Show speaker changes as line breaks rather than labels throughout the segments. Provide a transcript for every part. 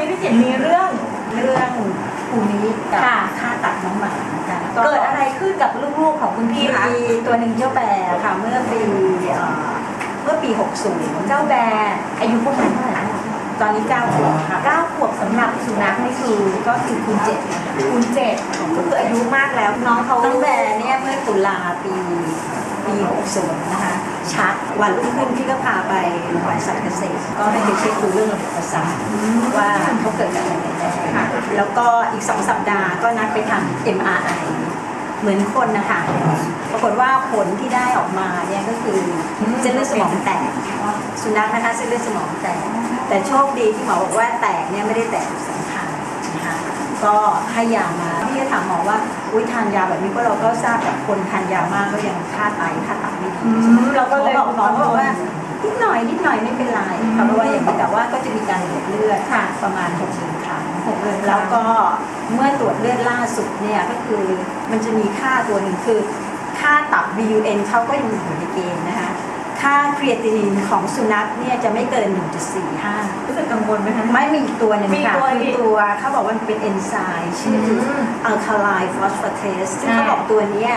นี้พี่จิ๋มมีเรื่อง
เรื่องภูนี้กับ
ค่ะ
ค่าตัดน้องหมานะคะ
เกิดอะไรขึ้นกับลูกๆของคุณพี่คะ
มีตัวหนึ่งเจ้าแบร์ค่ะ เมื่อปีเอ่อเมื่อปี 60
เจ้าแบร์อายุประมาณเท่าไหร่คะ
ตอนนี้9ขวบค่ะ
เก้าขวบสำหรับสุนัขนี่คือ
ก็คือคูณเจ็ดนะคะ
คูณเจ็ดก็คืออายุมากแล้วน้องเขา
น้องแบร์เนี่ยเมื่อตุลาปีปี 60 นะคะ ชักวันรุ่งขึ้นพี่ก็พาไปโรงพยาบาลสัตว์เกษตร ก็ให้ไปเช็คดูเรื่องระบบประสาทว่าเขาเกิดจากอะไรกันแน่
ค่ะ
แล้วก็อีกสองสัปดาห์ก็นัดไปทำ MRI เหมือนคนนะคะปรากฏว่าผลที่ได้ออกมาเนี่ยก็คือเส้นเลือดสมองแตก สุนัขนะคะเส้นเลือดสมองแตก แต่โชคดีที่หมอบอกว่าแตกเนี่ยไม่ได้แตกสำคัญ นะคะก็ให้ยามาพี่ก็ถามหมอว่าอุ้ยทานยาแบบนี้ก็เราก็ทราบแบบคนทานยามากก็ยังค่าไตค่าตับไม่ดี
อืมเราก็เลย
หมอบอกหมอบอกว่านิดหน่อยนิดหน่อยไม่เป็นไรเขาบอกว่าอย่างนี้แต่ว่าก็จะมีการตรวจเลือด
ค่ะ
ประมาณ6เดือนครั้ง
หกเดือนครั้ง
แล้วก็เมื่อตรวจเลือดล่าสุดเนี่ยก็คือมันจะมีค่าตัวหนึ่งคือ ค่าตับ BUN เขาก็ยังอยู่ในเกณฑ์นะคะค่าครีเอตินินของสุนัขเนี่ยจะไม่เกิน 1.45
รู้สึกกัง วลไหมคะ
ไม่มีอีกตัวหนึ่ง
มี
ค่ะ
ตัว
คือ
อีก
ตัวเขาบอกว่ามันเป็นเอนไซม์ชื่ออ
ม
alkaline phosphatase ซึ่ง
ใช่
เขาบอกตัวเนี้ย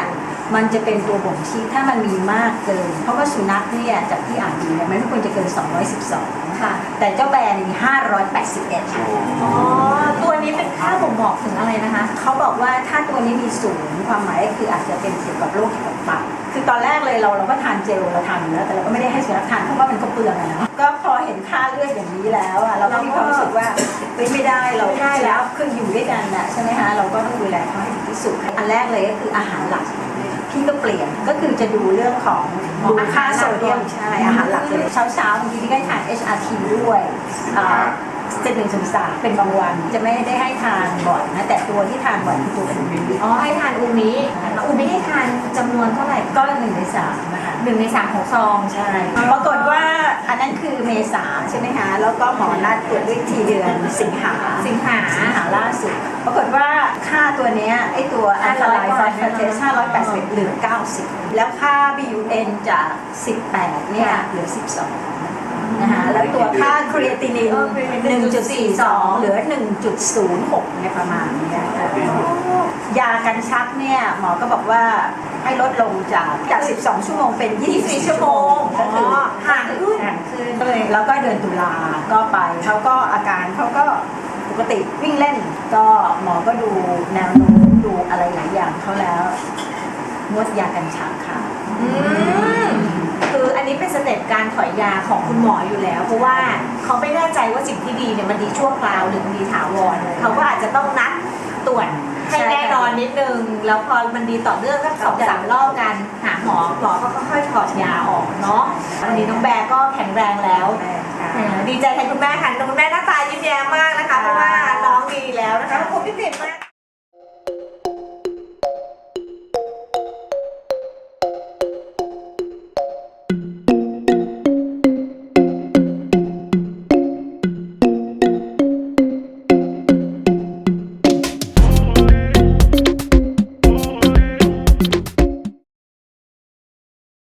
มันจะเป็นตัวบ่งชี้ถ้ามันมีมากเกิน เพราะว่าสุนัขเนี่ยจากที่อ่านดูเนี่ยมันไม่ควรจะเกิน 212
ค่ะ
แต่เจ้าแบร์นี่มี581
อ๋อ ตัวนี้เป็นค่าบ่งบอกถึงอะไรนะคะ
เขาบอกว่าถ้าตัวนี้มีศูนย์ความหมายก็คืออาจจะเป็นเกี่ยวกับโรคเกี่ยวกับตับคือตอนแรกเลยเราเราก็ทานเจลเราทานอยู่แล้วแต่เราก็ไม่ได้ให้สุนัขทานเพราะว่ามันก็เปลืองอะเนาะ ลือดอย่างนี้แล้วอะเราก็มีความรู้สึกว่าเฮ้ยไม่ได้เรา
ไม่ได้แล้ว
คืออยู่ด้วยกันนะใช่ไหมคะเราก็ต้องดูแลเขาให้ดีที่สุดอันแรกเลยก็คืออาหารหลักพี่ก็เปลี่ยนก็คือจะดูเรื่องของดูค่าโซเดียมใช่อาหารหลักเลยเช้าเช้าๆบางทีพี่ก็ให้ทาน HRT ด้วยอ่าเจ็ดหนึ่งถึงสามเป็นบางวันจะไม่ได้ให้ทานบ่อยนะแต่ตัวที่ทานบ่อยคือตัวอูมิ
อ๋อให้ทานอูมิอูมิให้ทานจำนวนเท่าไหร่
ก็หนึ่งในสามนะคะ
หนึ่งในสามของซอง
ใช่ปรากฏว่าอันนั้นคือเมษาใช่ไหมคะแล้วก็หมอนัดตรวจด้วยทีเดือนสิงหา
สิงหา
สิงหาล่าสุด ปรากฏว่าค่าตัวเนี้ยไอตัวอัลคาไลน์ฟอสฟาเทส581เหลือ 90 แล้วค่า BUN จาก 18 เนี่ยเหลือ 12นะคะแล้วตัวค่าครีเอตินิน
เออ creatinine
1.42 เหลือ 1.06เนี่ยประมาณเนี้ยค่ะยากันชักเนี่ย หมอก็บอกว่าให้ลดลง จากจาก 12 ชั่วโมงเป็น 24 ชั่วโมงก็คือ
อ๋อห่างขึ้น
ห่างขึ้นเลยแล้วก็เดือนตุลาก็ไปเขาก็อาการเขาก็ปกติวิ่งเล่น ก็หมอก็ดูแนวโน้มดูอะไรหลายอย่างเขาแล้วงดยากันชักค่ะ
อืมคืออันนี้เป็นสเต็ปการถอยยาของคุณหมออยู่แล้ว เพราะว่าเขาไม่แน่ใจว่าสิ่งที่ดีเนี่ยมันดีชั่วคราวหรือมันดีถาวรเขาก็อาจจะต้องนัดตรวจ ให้
ใช่
แน่นอนนิดนึง แล้วพอมันดีต่อเนื่องสักสองสามรอบกันหาหมอหมอก็ค่อยๆถอดยาออกเนาะวันนี้น้องแบร์ก็แข็งแรงแล้ว
ค่ะ
แหมดีใจแทนคุณแม่ค่ะคุณแม่หน้าตายิ้มแย้มมากนะคะเพราะว่าน้องดีแล้วนะคะขอบคุณพี่ติ๋มมาก